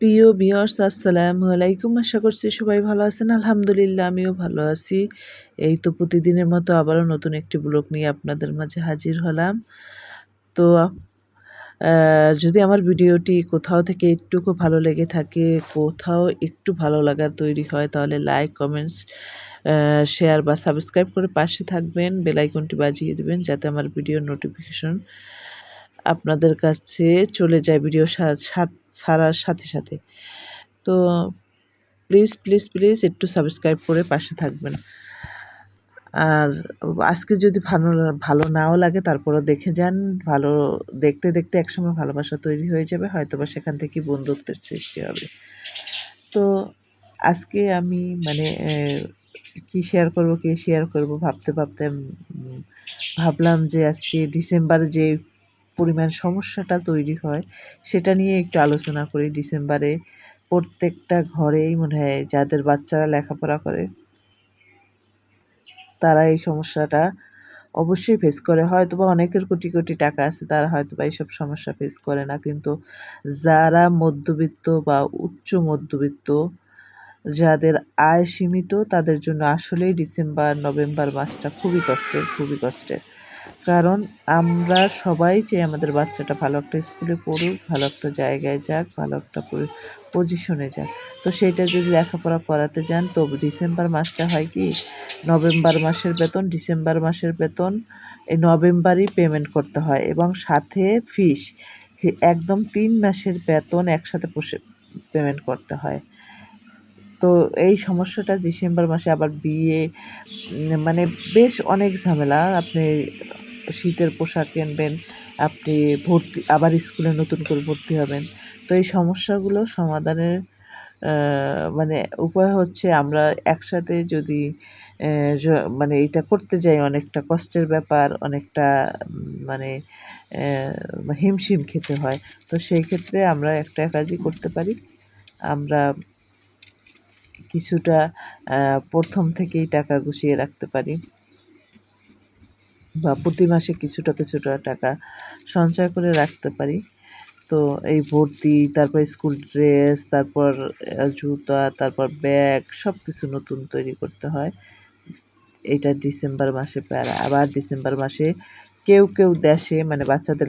প্রিয় ভিউয়ার্স, আসসালামু আলাইকুম। আশা করছি সবাই ভালো আছেন। আলহামদুলিল্লাহ, আমিও ভালো আছি। এই তো প্রতিদিনের মতো আবারও নতুন একটি ব্লগ নিয়ে আপনাদের মাঝে হাজির হলাম। তো যদি আমার ভিডিওটি কোথাও থেকে একটুকু ভালো লেগে থাকে, কোথাও একটু ভালো লাগা তৈরি হয়, তাহলে লাইক, কমেন্টস শেয়ার বা সাবস্ক্রাইব করে পাশে থাকবেন বেলাইকনটি বাজিয়ে দেবেন, যাতে আমার ভিডিওর নোটিফিকেশন আপনাদের কাছে চলে যায়, ভিডিও সা- সা- ছাড়ার সাথে সাথে। তো প্লিজ প্লিজ প্লিজ একটু সাবস্ক্রাইব করে পাশে থাকবেন। আর আজকে যদি ভালো ভালো নাও লাগে তারপরে দেখে যান। ভালো, দেখতে দেখতে একসময় ভালোবাসা তৈরি হয়ে যাবে হয়তো বা সেখান থেকে বন্ধুত্বের সৃষ্টি হবে। তো আজকে আমি মানে কি শেয়ার করব, কি শেয়ার করব ভাবতে ভাবতে ভাবলাম যে আজকে ডিসেম্বরে যে পরিমাণ সমস্যাটা তৈরি হয়, সেটা নিয়ে একটু আলোচনা করি ডিসেম্বরে। প্রত্যেকটা ঘরেই মনে হয় যাদের বাচ্চারা লেখাপড়া করে, তারা এই সমস্যাটা অবশ্যই ফেস করে। হয়তো বা অনেকের কোটি কোটি টাকা আছে, তারা হয়তো বা এইসব সমস্যা ফেস করে না। কিন্তু যারা মধ্যবিত্ত বা উচ্চ মধ্যবিত্ত, যাদের আয় সীমিত, তাদের জন্য আসলেই ডিসেম্বর, নভেম্বর মাসটা খুবই কষ্টের খুবই কষ্টের। কারণ আমরা সবাই চাই আমাদের বাচ্চাটা ভালো একটা স্কুলে পড়ুক, ভালো একটা জায়গায় যাক, ভালো একটা পজিশনে যাক। তো সেইটা যদি লেখাপড়া করাতে যান তো ডিসেম্বর মাসটা হয় কি? নভেম্বর মাসের বেতন, ডিসেম্বর মাসের বেতন, এই নভেম্বরই পেমেন্ট করতে হয় এবং সাথে ফিস একদম তিন মাসের বেতন একসাথে পেমেন্ট করতে হয়। তো এই সমস্যাটা ডিসেম্বর মাসে আবার বিয়ে মানে বেশ অনেক ঝামেলা। আপনি শীতের পোশাক কিনবেন, আপনি ভর্তি, আবার স্কুলে নতুন করে ভর্তি হবেন। তো এই সমস্যাগুলো সমাধানের মানে উপায় হচ্ছে আমরা একসাথে যদি মানে এটা করতে যাই অনেকটা কষ্টের ব্যাপার, অনেকটা মানে হিমশিম খেতে হয়। তো সেই ক্ষেত্রে আমরা একটা কাজই করতে পারি। আমরা কিছুটা প্রথম থেকেই টাকা গুছিয়ে রাখতে পারি। বা প্রতি মাসে কিছুটা কিছুটা টাকা সঞ্চয় করে রাখতে পারি। তো এই ভর্তি, তারপর স্কুল ড্রেস, তারপর জুতা, তারপর ব্যাগ সব কিছু নতুন তৈরি করতে হয়। এটা ডিসেম্বর মাসে প্যারা আবার ডিসেম্বর মাসে কেউ কেউ দেশে মানে বাচ্চাদের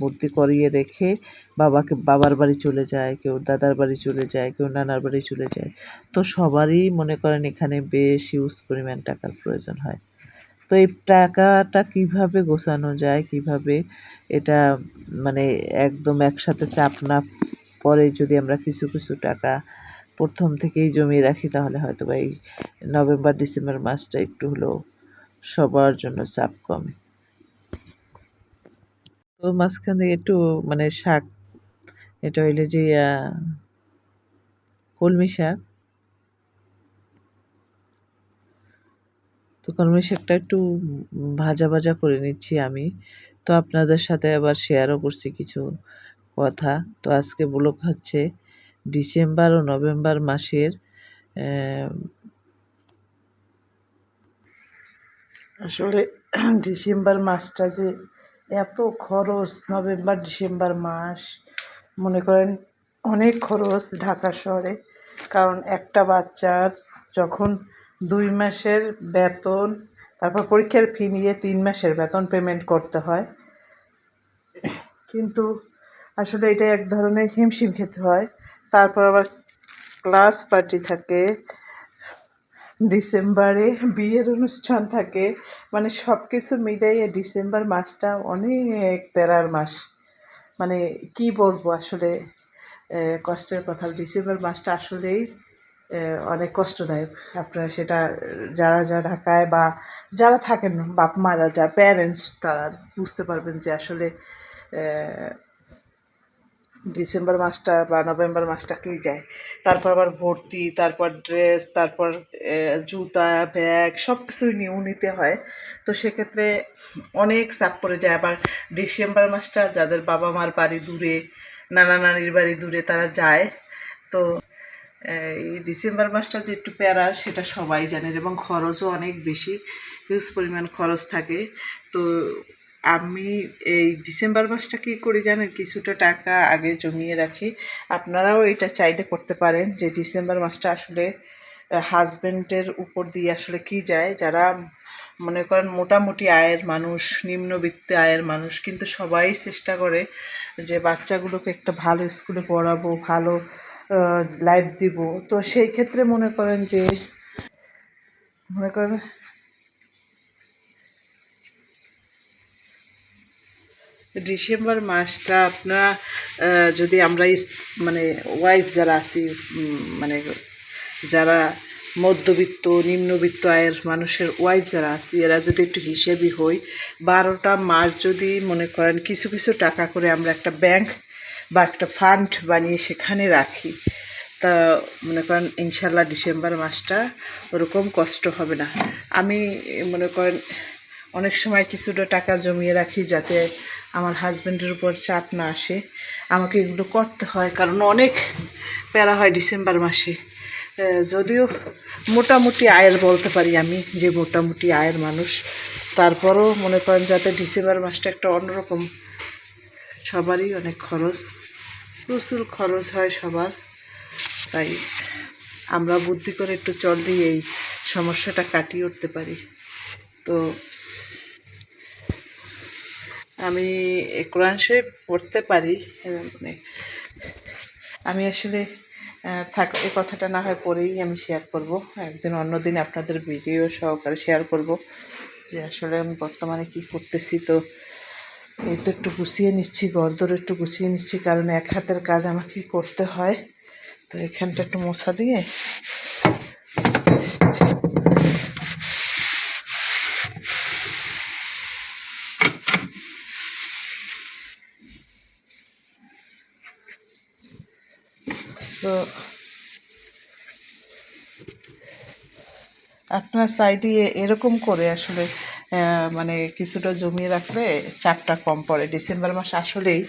ভর্তি করিয়ে রেখে বাবাকে, বাবার বাড়ি চলে যায়, কেউ দাদার বাড়ি চলে যায়, কেউ নানার বাড়ি চলে যায়। তো সবারই মনে করেন এখানে বেশ হিউজ পরিমাণ টাকার প্রয়োজন হয়। তো এই টাকাটা কীভাবে গোছানো যায়, কীভাবে এটা মানে একদম একসাথে চাপ না পরে যদি আমরা কিছু কিছু টাকা প্রথম থেকেই জমিয়ে রাখি, তাহলে হয়তো বা এই নভেম্বর, ডিসেম্বর মাসটা একটু হলেও সবার জন্য চাপ কমে। তো মাঝখান থেকে একটু মানে শাক, এটা হইলে যে কলমি শাক। তো কলমি শাকটা একটু ভাজা ভাজা করে নিচ্ছি আমি। তো আপনাদের সাথে আবার শেয়ারও করছি কিছু কথা। তো আজকে ব্লগ হচ্ছে ডিসেম্বর ও নভেম্বর মাসের আসলে ডিসেম্বর মাসটা যে এত খরচ নভেম্বর, ডিসেম্বর মাস, মনে করেন অনেক খরচ ঢাকা শহরে। কারণ একটা বাচ্চার যখন দুই মাসের বেতন, তারপর পরীক্ষার ফি নিয়ে তিন মাসের বেতন পেমেন্ট করতে হয়। কিন্তু আসলে এটা এক ধরনের হিমশিম খেতে হয়। তারপর আবার ক্লাস পার্টি থাকে। ডিসেম্বরে বিয়ের অনুষ্ঠান থাকে। মানে সব কিছু মিলাইয়ে ডিসেম্বর মাসটা অনেক প্যারার মাস। মানে কি বলব আসলে কষ্টের কথা। ডিসেম্বর মাসটা আসলেই অনেক কষ্টদায়ক। আপনারা সেটা, যারা যারা ঢাকায় বা যারা থাকেন বাপ মারা যা প্যারেন্টস তারা বুঝতে পারবেন যে আসলে ডিসেম্বর মাসটা বা নভেম্বর মাসটা কি যায়। তারপর আবার ভর্তি, তারপর ড্রেস, তারপর জুতা, ব্যাগ সব কিছুই নিউ নিতে হয়। তো সেক্ষেত্রে অনেক চাপ পড়ে যায়। আবার ডিসেম্বর মাসটা যাদের বাবা মার বাড়ি দূরে, নানা নানির বাড়ি দূরে তারা যায়। তো এই ডিসেম্বর মাসটা যে একটু প্যারা, সেটা সবাই জানেন এবং খরচও অনেক বেশি। হিউজ পরিমাণ খরচ থাকে। তো আমি এই ডিসেম্বর মাসটা কী করি জানেন? কিছুটা টাকা আগে জমিয়ে রাখি। আপনারাও এটা চাইলে করতে পারেন যে ডিসেম্বর মাসটা আসলে হাজব্যান্ডের উপর দিয়ে আসলে কি যায়? যারা মনে করেন মোটামুটি আয়ের মানুষ, নিম্নবিত্ত আয়ের মানুষ, কিন্তু সবাই চেষ্টা করে যে বাচ্চাগুলোকে একটা ভালো স্কুলে পড়াবো, ভালো লাইফ দিব। তো সেই ক্ষেত্রে মনে করেন যে, মনে করেন ডিসেম্বর মাসটা আপনারা যদি আমরা মানে ওয়াইফ যারা আছি মানে যারা মধ্যবিত্ত, নিম্নবিত্ত আয়ের মানুষের ওয়াইফ যারা আছি, এরা যদি একটু হিসেবই হই, বারোটা মাস যদি মনে করেন কিছু কিছু টাকা করে আমরা একটা ব্যাংক বা একটা ফান্ড বানিয়ে সেখানে রাখি, তা মনে করেন ইনশাল্লাহ ডিসেম্বর মাসটা ওরকম কষ্ট হবে না। আমি মনে করেন অনেক সময় কিছুটা টাকা জমিয়ে রাখি যাতে আমার হাজব্যান্ডের উপর চাপ না আসে। আমাকে এগুলো করতে হয়, কারণ অনেক প্যারা হয় ডিসেম্বর মাসে। যদিও মোটামুটি আয়ের বলতে পারি আমি যে মোটামুটি আয়ের মানুষ। তারপরও মনে করেন যাতে ডিসেম্বর মাসটা একটা অন্যরকম, সবারই অনেক খরচ, প্রচুর খরচ হয় সবার। তাই আমরা বুদ্ধি করে একটু চল দিয়ে এই সমস্যাটা কাটিয়ে উঠতে পারি। তো আমি কোরআন শরীফ পড়তে পারি মানে আমি আসলে থাক এই কথাটা না হয় পরেই আমি শেয়ার করব। একদিন অন্যদিন আপনাদের ভিডিও সহকারে শেয়ার করব যে আসলে আমি বর্তমানে কি করতেছি। তো এই তো একটু গুছিয়ে নিচ্ছি গরদর একটু গুছিয়ে নিচ্ছি, কারণ এক হাতের কাজ আমাকে করতে হয়। তো এখানটা একটু মশা দিয়ে আপনার সাইডে এরকম করে আসলে মানে কিছুটা জমিয়ে রাখলে চাপটা কম পড়ে। ডিসেম্বর মাস আসলেই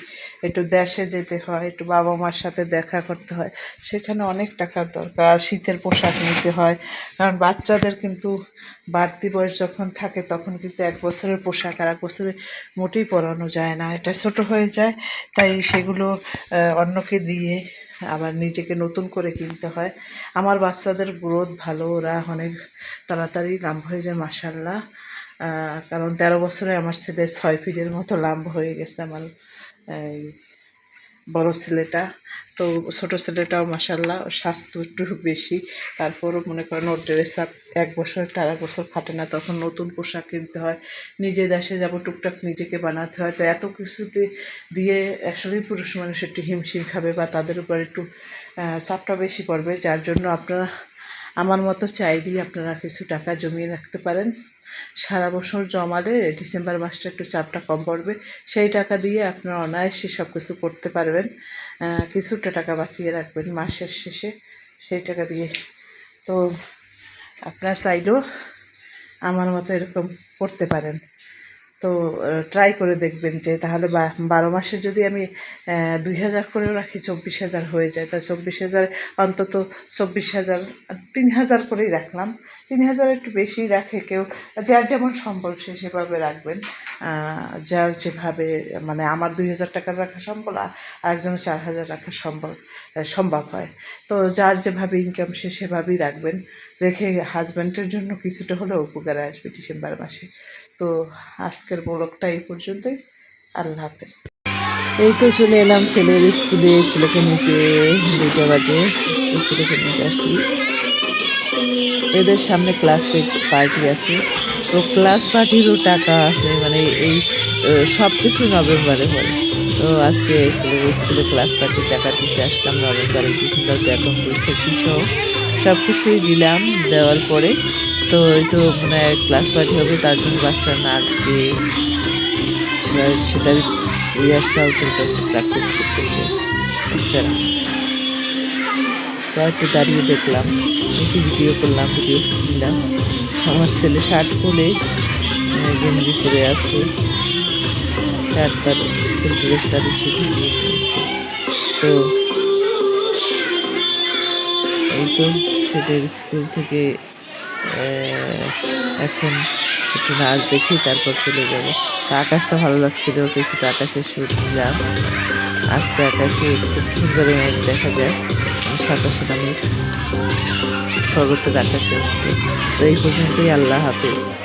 একটু দেশে যেতে হয়, একটু বাবা মার সাথে দেখা করতে হয়। সেখানে অনেক টাকার দরকার, শীতের পোশাক নিতে হয়। কারণ বাচ্চাদের কিন্তু বাড়তি বয়স যখন থাকে, তখন কিন্তু এক বছরের পোশাক আর এক বছরে মোটেই পরানো যায় না। এটা ছোট হয়ে যায়, তাই সেগুলো অন্যকে দিয়ে আবার নিজেকে নতুন করে কিনতে হয়। আমার বাচ্চাদের গ্রোথ ভালো, ওরা অনেক তাড়াতাড়ি লাম্ব হয়ে যায় মাসাল্লাহ কারণ তেরো বছরে আমার ছেলে ছয় ফিটের মতো লাম্ব হয়ে গেছে, আমার বড় ছেলেটা। তো ছোট ছেলেটাও মাসাল্লাহ স্বাস্থ্য একটু বেশি। তারপরও মনে করেন ওর ড্রেস আপ এক বছর একটা আরেক বছর খাটে না, তখন নতুন পোশাক কিনতে হয়। নিজে দেশে যাব, টুকটাক নিজেকে বানাতে হয়। তো এত কিছুতে দিয়ে আসলেই পুরুষ মানুষ একটু হিমশিম খাবে বা তাদের উপর একটু চাপটা বেশি পড়বে। যার জন্য আপনারা, আমার মতো চাইলেই আপনারা কিছু টাকা জমিয়ে রাখতে পারেন। সারা বছর জমালে ডিসেম্বর মাসটা একটু চাপটা কম পড়বে। সেই টাকা দিয়ে আপনার অনায়াসে সব কিছু করতে পারবেন। কিছুটা টাকা বাঁচিয়ে রাখবেন মাসের শেষে সেই টাকা দিয়ে। তো আপনার সাইডও আমার মতো এরকম করতে পারেন। তো ট্রাই করে দেখবেন যে তাহলে বারো মাসে যদি আমি দুই হাজার করেও রাখি, চব্বিশ হাজার হয়ে যায়। তা চব্বিশ হাজার, অন্তত চব্বিশ হাজার, তিন হাজার করেই রাখলাম। তিন হাজার একটু বেশি রাখে কেউ, যার যেমন সম্বল সে সেভাবে রাখবেন। যার যেভাবে মানে আমার দুই হাজার টাকার রাখা আর আরেকজনের চার হাজার রাখা সম্ভব সম্ভব হয়। তো যার যেভাবে ইনকাম সে সেভাবেই রাখবেন। রেখে হাজব্যান্ডের জন্য কিছুটা হলেও উপকারে আসবে ডিসেম্বর মাসে। তো আজকের ব্লগটা এই পর্যন্তই। আল্লাহ হাফেজ। এই তো চলে এলাম ছেলের স্কুলে, ছেলেকে নিতে দুটো বাজে, তো ছেলেকে নিতে আসি এদের সামনে ক্লাস পার্টি আছে। তো ক্লাস পার্টিরও টাকা আছে মানে এই সব কিছু নভেম্বরে হয়। তো আজকে ছেলের স্কুলে ক্লাস পার্টির টাকা দিতে আসলাম নভেম্বরের ডিসেম্বর বেতন পরীক্ষা সব কিছুই দিলাম, দেওয়ার পরে তো তো মানে ক্লাস পার্টি হবে তার জন্য বাচ্চারা নাচবে সেটা- রিহার্সাল চলতেছে প্র্যাকটিস করতেছে বাচ্চারা। তো একটু দাঁড়িয়ে দেখলাম একটু ভিডিও করলাম ভিডিও দিলাম আমার ছেলে শার্ট খুলে আহ, গেঞ্জি পরে আছে। শার্ট তার স্কুল ড্রেসটা বেশি তো এই তো ছেলের স্কুল থেকে এখন একটু নাচ দেখি, তারপর চলে যাব। তা আকাশটা ভালো লাগছিল, কিছুটা আকাশের সুর নিলাম আজকে আকাশে খুব সুন্দর মেঘ দেখা যায়। সাতাশে নামে সর্বত্র আকাশে এই পর্যন্তই, আল্লাহ হাফিজ।